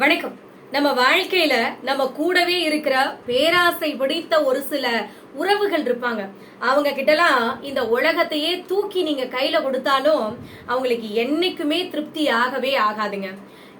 வணக்கம். நம்ம வாழ்க்கையில நம்ம கூடவே இருக்கிற பேராசை பிடித்த ஒரு சில உறவுகள் இருப்பாங்க. அவங்க கிட்டலாம் இந்த உலகத்தையே தூக்கி நீங்க கையில கொடுத்தாலும் அவங்களுக்கு என்னைக்குமே திருப்தி ஆகவே ஆகாதுங்க.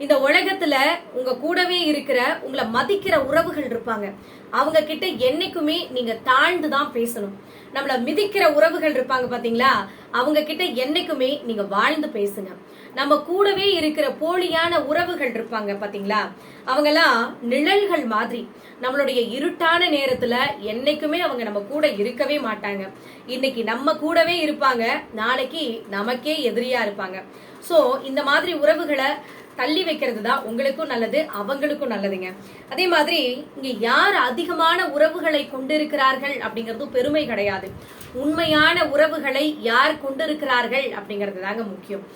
இந்த உலகத்துல உங்க கூடவே இருக்கிற உங்களை மதிக்கிற உறவுகள் இருப்பாங்க. அவங்க கிட்ட என்னைக்குமே நீங்க தாழ்ந்து தான் பேசணும். நம்மள மிதிக்கிற உறவுகள் இருப்பாங்க பாத்தீங்களா? அவங்க கிட்ட என்னைக்குமே நீங்க வாழ்ந்து பேசுங்க. நம்ம கூடவே இருக்கிற போலியான உறவுகள் இருப்பாங்க பாத்தீங்களா? அவங்கெல்லாம் நிழல்கள் மாதிரி. நம்மளுடைய இருட்டான நேரத்துல என்னைக்குமே அவங்க நம்ம கூட இருக்கவே மாட்டாங்க. இன்னைக்கு நம்ம கூடவே இருப்பாங்க நாளைக்கு நமக்கே எதிரியா இருப்பாங்க. சோ இந்த மாதிரி உறவுகளை தள்ளி வைக்கிறது தான் உங்களுக்கும் நல்லது அவங்களுக்கும் நல்லதுங்க. அதே மாதிரி இங்க யார் அதிகமான உறவுகளை கொண்டிருக்கிறார்கள் அப்படிங்கிறது பெருமை கிடையாது. உண்மையான உறவுகளை யார் கொண்டிருக்கிறார்கள் அப்படிங்கிறது தாங்க முக்கியம்.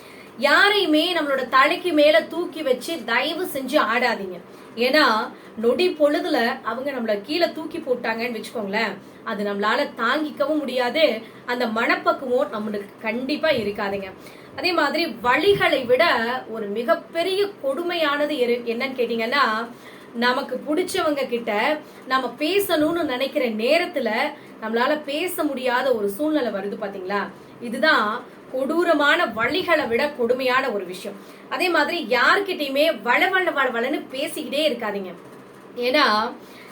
யாரையுமே நம்மளோட தலைக்கு மேல தூக்கி வச்சு தயவு செஞ்சு ஆடாதீங்க. ஏன்னா நொடி பொழுதுல அவங்க நம்மள கீழே தூக்கி போட்டாங்கன்னு வச்சுக்கோங்களேன் அது நம்மளால தாங்கிக்கவும் முடியாது அந்த மனப்பக்குவம் நம்மளுக்கு கண்டிப்பா இருக்காதுங்க. அதே மாதிரி வழிகளை விட ஒரு மிகப்பெரிய கொடுமையானது எரு- என்னன்னு கேட்டீங்கன்னா நமக்கு பிடிச்சவங்க கிட்ட நம்ம பேசணும்னு நினைக்கிற நேரத்துல நம்மளால பேச முடியாத ஒரு சூழ்நிலை வருது பாத்தீங்களா? இதுதான் கொடூரமான வழிகளை விட கொடுமையான ஒரு விஷயம். அதே மாதிரி யார்கிட்டயுமே வள வள வள வளன்னு பேசிக்கிட்டே இருக்காதீங்க. ஏன்னா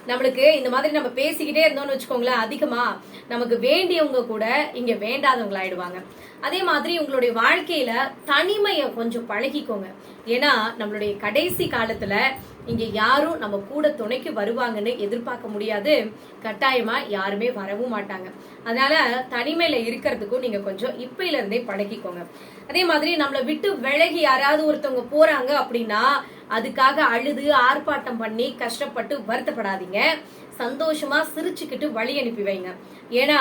நம்மளுக்கு இந்த மாதிரி நம்ம பேசிக்கிட்டே இருந்தோம்னு வச்சுக்கோங்களேன் அதிகமா நமக்கு வேண்டியவங்க கூட இங்க வேண்டாதவங்க ஆயிடுவாங்க அதே மாதிரி உங்களுடைய வாழ்க்கையில தனிமையை கொஞ்சம் பழகிக்கோங்க. ஏன்னா நம்மளுடைய கடைசி காலத்துல இங்க யாரும் நம்ம கூட துணைக்கு வருவாங்கன்னு எதிர்பார்க்க முடியாது. கட்டாயமா யாருமே வரவும் மாட்டாங்க. அதனால தனிமையில இருக்கிறதுக்கும் நீங்க கொஞ்சம் இப்பையில இருந்தே பழகிக்கோங்க. அதே மாதிரி நம்மளை விட்டு விலகி யாராவது ஒருத்தவங்க போறாங்க அப்படின்னா அதுக்காக அழுது ஆர்ப்பாட்டம் பண்ணி கஷ்டப்பட்டு வருத்தப்படாதீங்க. சந்தோஷமா சிரிச்சுக்கிட்டு வழி அனுப்பி வைங்க. ஏன்னா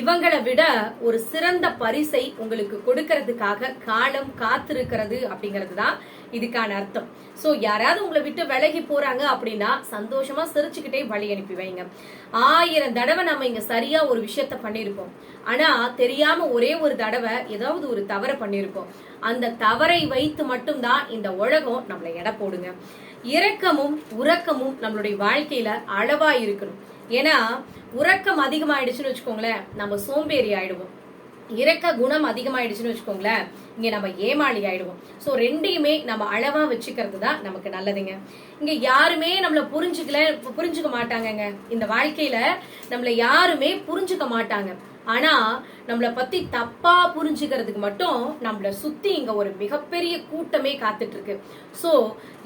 இவங்களை விட ஒரு சிறந்த பரிசை உங்களுக்கு கொடுக்கறதுக்காக காலம் காத்திருக்கிறது அப்படிங்கிறது தான் இதுக்கான அர்த்தம். ஸோ யாராவது உங்களை விட்டு விலகி போறாங்க அப்படின்னா சந்தோஷமா சிரிச்சுக்கிட்டே வழி அனுப்பி வைங்க. ஆயிரம் தடவை நம்ம இங்க சரியா ஒரு விஷயத்த பண்ணியிருப்போம் ஆனா தெரியாம ஒரே ஒரு தடவை ஏதாவது ஒரு தவறை பண்ணியிருப்போம் அந்த தவறை வைத்து மட்டும்தான் இந்த உலகம் நம்மளை எடை போடுங்க. இரக்கமும் உறக்கமும் நம்மளுடைய வாழ்க்கையில அளவா இருக்கணும் ஏன்னா உறக்கம் அதிகமாயிடுச்சுன்னு வச்சுக்கோங்களேன் நம்ம சோம்பேறி ஆயிடுவோம். இரக்க குணம் அதிகமாயிடுச்சுன்னு வச்சுக்கோங்களேன் இங்கே நம்ம ஏமாளி ஆயிடுவோம். ஸோ ரெண்டையுமே நம்ம அளவாக வச்சுக்கிறது தான் நமக்கு நல்லதுங்க. இங்கே யாருமே நம்மள புரிஞ்சுக்கல புரிஞ்சுக்க மாட்டாங்கங்க. இந்த வாழ்க்கையில நம்மள யாருமே புரிஞ்சுக்க மாட்டாங்க. ஆனா நம்மள பத்தி தப்பா புரிஞ்சுக்கிறதுக்கு மட்டும் நம்மள சுத்தி இங்க ஒரு மிகப்பெரிய கூட்டமே காத்துட்டு இருக்கு சோ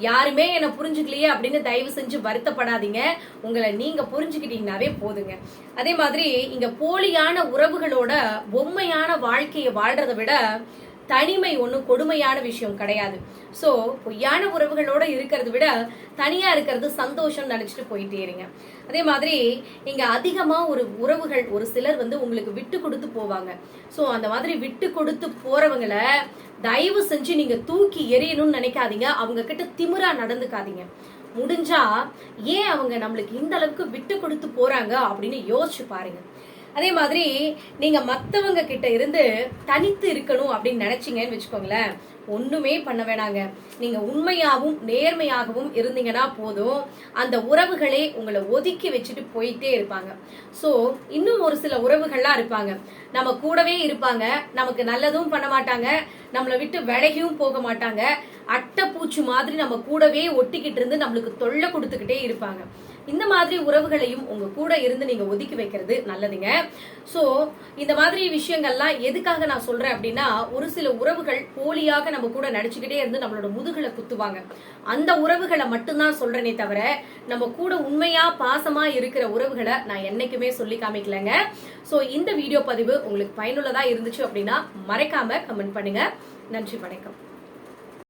யாருமே என்னை புரிஞ்சுக்கலையே அப்படின்னு தயவு செஞ்சு வருத்தப்படாதீங்க. உங்களை நீங்க புரிஞ்சுக்கிட்டீங்கன்னாவே போதுங்க. அதே மாதிரி இங்க போலியான உறவுகளோட பொம்மையான வாழ்க்கையை வாழ்றதை விட தனிமை ஒன்றும் கொடுமையான விஷயம் கிடையாது. ஸோ பொய்யான உறவுகளோட இருக்கிறத விட தனியாக இருக்கிறது சந்தோஷம் நினச்சிட்டு போயிட்டே இருங்க. அதே மாதிரி இங்கே அதிகமாக ஒரு உறவுகள் ஒரு சிலர் வந்து உங்களுக்கு விட்டு கொடுத்து போவாங்க. ஸோ அந்த மாதிரி விட்டு கொடுத்து போகிறவங்களை தயவு செஞ்சு நீங்கள் தூக்கி எறியணும்னு நினைக்காதீங்க. அவங்க கிட்ட திமிரா நடந்துக்காதீங்க. முடிஞ்சா ஏன் அவங்க நம்மளுக்கு இந்த அளவுக்கு விட்டு கொடுத்து போறாங்க அப்படின்னு யோசிச்சு பாருங்க. அதே மாதிரி நீங்க மத்தவங்க கிட்ட இருந்து தனித்து இருக்கணும் அப்படின்னு நினைச்சீங்கன்னு வச்சுக்கோங்களேன். ஒண்ணுமே பண்ண வேணாங்க. நீங்க உண்மையாகவும் நேர்மையாகவும் இருந்தீங்கன்னா போதும். அந்த உறவுகளே உங்களை ஒதுக்கி வச்சுட்டு போயிட்டே இருப்பாங்க. சோ இன்னும் ஒரு சில உறவுகள்லாம் இருப்பாங்க. நம்ம கூடவே இருப்பாங்க. நமக்கு நல்லதும் பண்ண மாட்டாங்க. நம்மளை விட்டு விலகியும் போக மாட்டாங்க. அட்டைப்பூச்சி மாதிரி நம்ம கூடவே ஒட்டிக்கிட்டு இருந்து நம்மளுக்கு தொல்லை கொடுத்துக்கிட்டே இருப்பாங்க. இந்த மாதிரி உறவுகளையும் உங்க கூட இருந்து நீங்க ஒதுக்கி வைக்கிறது நல்லதுங்க. சோ இந்த மாதிரி விஷயங்கள்லாம் எதுக்காக நான் சொல்றேன் அப்படின்னா ஒரு சில உறவுகள் போலியாக நம்ம கூட நடிச்சுக்கிட்டே இருந்து நம்மளோட முதுகலை குத்துவாங்க. அந்த உறவுகளை மட்டும்தான் சொல்றேனே தவிர நம்ம கூட உண்மையா பாசமா இருக்கிற உறவுகளை நான் என்னைக்குமே சொல்லி காமிக்கலங்க. சோ இந்த வீடியோ பதிவு உங்களுக்கு பயனுள்ளதா இருந்துச்சு அப்படின்னா மறைக்காம கமெண்ட் பண்ணுங்க. நன்றி வணக்கம்.